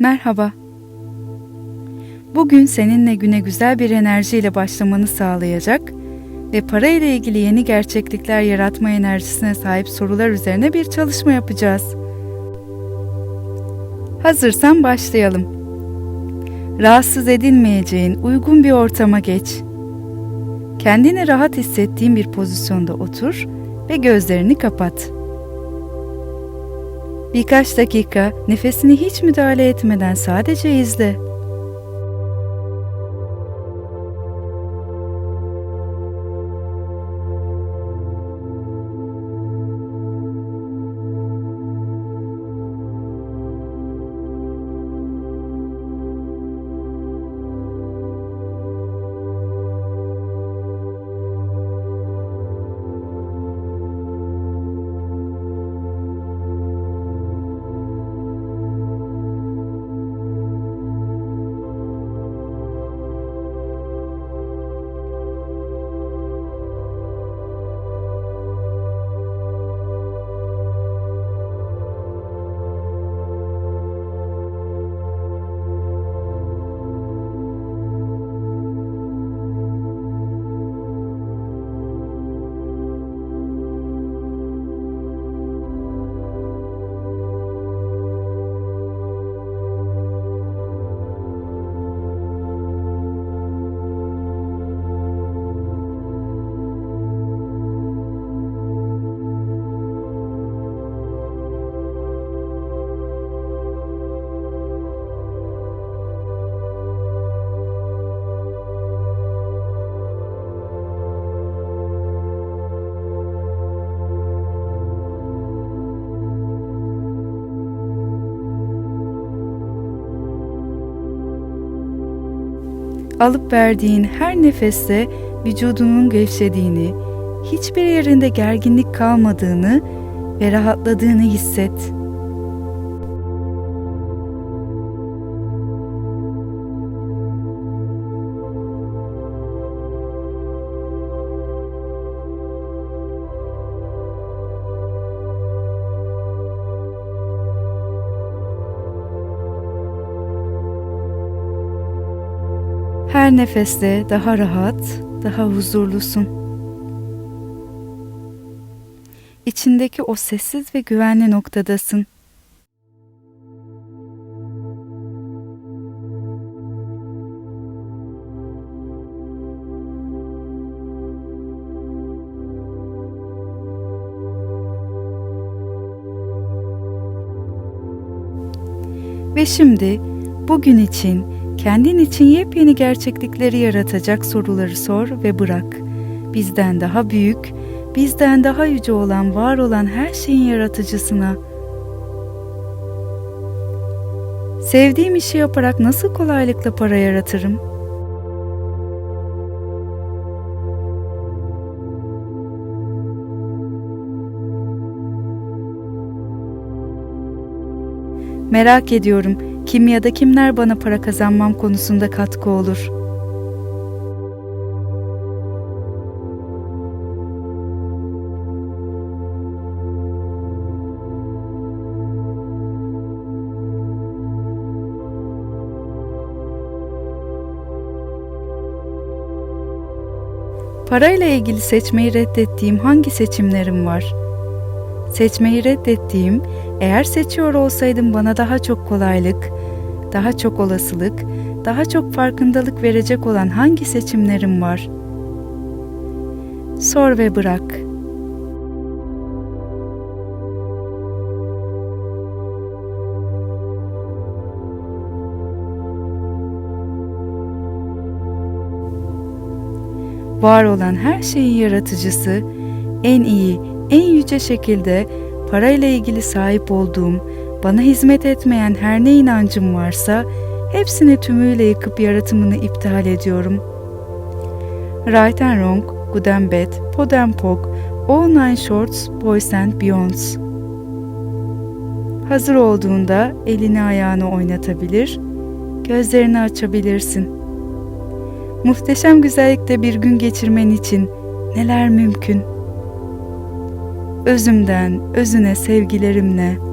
Merhaba. Bugün seninle güne güzel bir enerjiyle başlamanı sağlayacak ve para ile ilgili yeni gerçeklikler yaratma enerjisine sahip sorular üzerine bir çalışma yapacağız. Hazırsan başlayalım. Rahatsız edilmeyeceğin uygun bir ortama geç. Kendini rahat hissettiğin bir pozisyonda otur ve gözlerini kapat. Birkaç dakika nefesini hiç müdahale etmeden sadece izle. Alıp verdiğin her nefeste vücudunun gevşediğini, hiçbir yerinde gerginlik kalmadığını ve rahatladığını hisset. Her nefeste daha rahat, daha huzurlusun. İçindeki o sessiz ve güvenli noktadasın. Ve şimdi bugün için kendin için yepyeni gerçeklikleri yaratacak soruları sor ve bırak. Bizden daha büyük, bizden daha yüce olan, var olan her şeyin yaratıcısına. Sevdiğim işi yaparak nasıl kolaylıkla para yaratırım? Merak ediyorum kim ya da kimler bana para kazanmam konusunda katkı olur. Parayla ilgili seçmeyi reddettiğim hangi seçimlerim var? Seçmeyi reddettiğim, eğer seçiyor olsaydım bana daha çok kolaylık, daha çok olasılık, daha çok farkındalık verecek olan hangi seçimlerim var? Sor ve bırak. Var olan her şeyin yaratıcısı, en iyi, en yüce şekilde parayla ilgili sahip olduğum, bana hizmet etmeyen her ne inancım varsa hepsini tümüyle yıkıp yaratımını iptal ediyorum. Right and Wrong, Good and Bad, Pod and Pog, All Nine Shorts, Boys and Beyonds. Hazır olduğunda elini ayağını oynatabilir, gözlerini açabilirsin. Muhteşem güzellikte bir gün geçirmen için neler mümkün? Özümden, özüne sevgilerimle